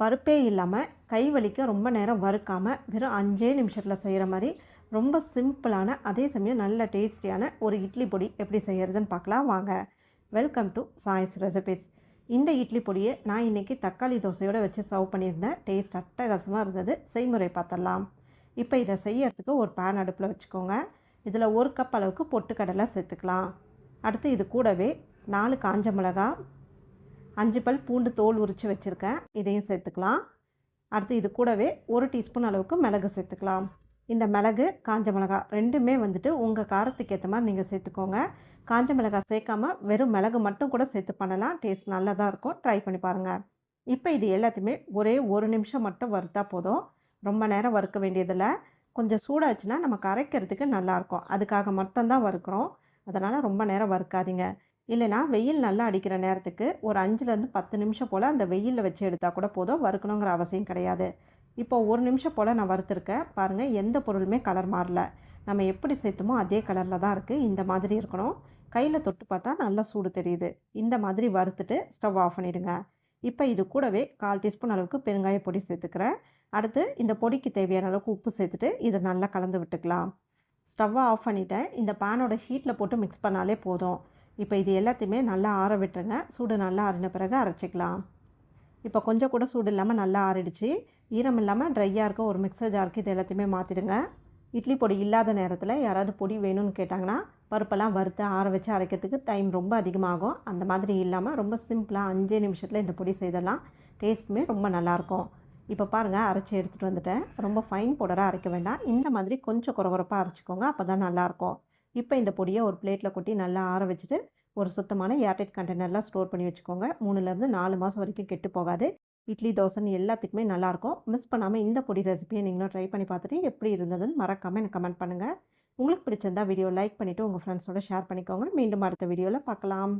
பருப்பே இல்லாமல் கை வலிக்க ரொம்ப நேரம் வறுக்காமல் வெறும் அஞ்சே நிமிஷத்தில் செய்கிற மாதிரி ரொம்ப சிம்பிளான அதே சமயம் நல்ல டேஸ்டியான ஒரு இட்லி பொடி எப்படி செய்கிறதுன்னு பார்க்கலாம். வாங்க. வெல்கம் டு சாய்ஸ் ரெசிபிஸ் இந்த இட்லி பொடியை நான் இன்றைக்கி தக்காளி தோசையோடு வச்சு சர்வ் பண்ணியிருந்தேன். டேஸ்ட் அட்டகாசமாக இருந்தது. செய்முறை பார்த்துடலாம். இப்போ இதை செய்யறதுக்கு ஒரு பேன் அடுப்பில் வச்சுக்கோங்க. இதில் ஒரு கப் அளவுக்கு பொட்டுக்கடலை சேர்த்துக்கலாம். அடுத்து இது கூடவே நாலு காஞ்ச மிளகா அஞ்சு பல் பூண்டு தோல் உரித்து வச்சுருக்கேன். இதையும் சேர்த்துக்கலாம். அடுத்து இது கூடவே ஒரு டீஸ்பூன் அளவுக்கு மிளகு சேர்த்துக்கலாம். இந்த மிளகு காஞ்ச மிளகா ரெண்டுமே வந்துட்டு உங்கள் காரத்துக்கு ஏற்ற மாதிரி நீங்கள் சேர்த்துக்கோங்க. காஞ்ச மிளகா சேர்க்காம வெறும் மிளகு மட்டும் கூட சேர்த்து பண்ணலாம். டேஸ்ட் நல்லா தான் இருக்கும். ட்ரை பண்ணி பாருங்கள் இப்போ இது எல்லாத்தையுமே ஒரே ஒரு நிமிஷம் மட்டும் வறுத்தா போதும். ரொம்ப நேரம் வறுக்க வேண்டியதில்லை. கொஞ்சம் சூடாச்சுன்னா நம்ம கரைக்கிறதுக்கு நல்லாயிருக்கும் அதுக்காக மட்டும்தான் வறுக்கிறோம். அதனால் ரொம்ப நேரம் வறுக்காதீங்க. இல்லைனா வெயில் நல்லா அடிக்கிற நேரத்துக்கு ஒரு அஞ்சுலேருந்து பத்து நிமிஷம் போல் அந்த வெயிலில் வச்சு எடுத்தால் கூட போதும். வறுக்கணுங்கிற அவசியம் கிடையாது. இப்போ ஒரு நிமிஷம் போல் நான் வறுத்துருக்கேன். பாருங்கள் எந்த பொருளுமே கலர் மாறல. நம்ம எப்படி சேர்த்துமோ அதே கலரில் தான் இருக்குது இந்த மாதிரி இருக்கணும். கையில் தொட்டு பார்த்தா நல்லா சூடு தெரியுது. இந்த மாதிரி வறுத்துட்டு ஸ்டவ் ஆஃப் பண்ணிவிடுங்க இப்போ இது கூடவே கால் டீஸ்பூன் அளவுக்கு பெருங்காய பொடி சேர்த்துக்கிறேன். அடுத்து இந்த பொடிக்கு தேவையான அளவுக்கு உப்பு சேர்த்துட்டு இதை நல்லா கலந்து விட்டுக்கலாம். ஸ்டவ்வை ஆஃப் பண்ணிவிட்டேன் இந்த பேனோட ஹீட்டில் போட்டு மிக்ஸ் பண்ணாலே போதும். இப்போ இது எல்லாத்தையுமே நல்லா ஆற விட்டுருங்க. சூடு நல்லா ஆறின பிறகு அரைச்சிக்கலாம். இப்போ கொஞ்சம் கூட சூடு இல்லாமல் நல்லா ஆறிடுச்சு. ஈரம் இல்லாமல் ட்ரையாக இருக்க ஒரு மிக்சர் ஜாருக்கு இது எல்லாத்தையுமே மாற்றிடுங்க இட்லி பொடி இல்லாத நேரத்தில் யாராவது பொடி வேணும்னு கேட்டாங்கன்னா பருப்பெல்லாம் வறுத்து ஆற வச்சு அரைக்கிறதுக்கு டைம் ரொம்ப அதிகமாகும். அந்த மாதிரி இல்லாமல் ரொம்ப சிம்பிளாக அஞ்சே நிமிஷத்தில் இந்த பொடி செய்தலாம் டேஸ்ட்டுமே ரொம்ப நல்லாயிருக்கும் இப்போ பாருங்கள் அரைச்சி எடுத்துகிட்டு வந்துட்டேன். ரொம்ப ஃபைன் பவுடராக அரைக்க வேண்டாம். இந்த மாதிரி கொஞ்சம் குறகுறப்பாக அரைச்சிக்கோங்க. அப்போ தான் நல்லாயிருக்கும் இப்போ இந்த பொடியை ஒரு பிளேட்டில் கொட்டி நல்லா ஆற வச்சுட்டு ஒரு சுத்தமான ஏர்டைட் கண்டெய்னர்லாம் ஸ்டோர் பண்ணி வச்சுக்கோங்க. மூணுலேருந்து நாலு மாதம் வரைக்கும் கெட்டு போகாது. இட்லி தோசைன்னு எல்லாத்துக்குமே நல்லாயிருக்கும் மிஸ் பண்ணாமல் இந்த பொடி ரெசிபியை நீங்களும் ட்ரை பண்ணி பார்த்துட்டு எப்படி இருந்ததுன்னு மறக்காமல் எனக்கு கமெண்ட் பண்ணுங்கள் உங்களுக்கு பிடிச்சிருந்தா வீடியோ லைக் பண்ணிவிட்டு உங்கள் ஃப்ரெண்ட்ஸோட ஷேர் பண்ணிக்கோங்க. மீண்டும் அடுத்த வீடியோவில் பார்க்கலாம்.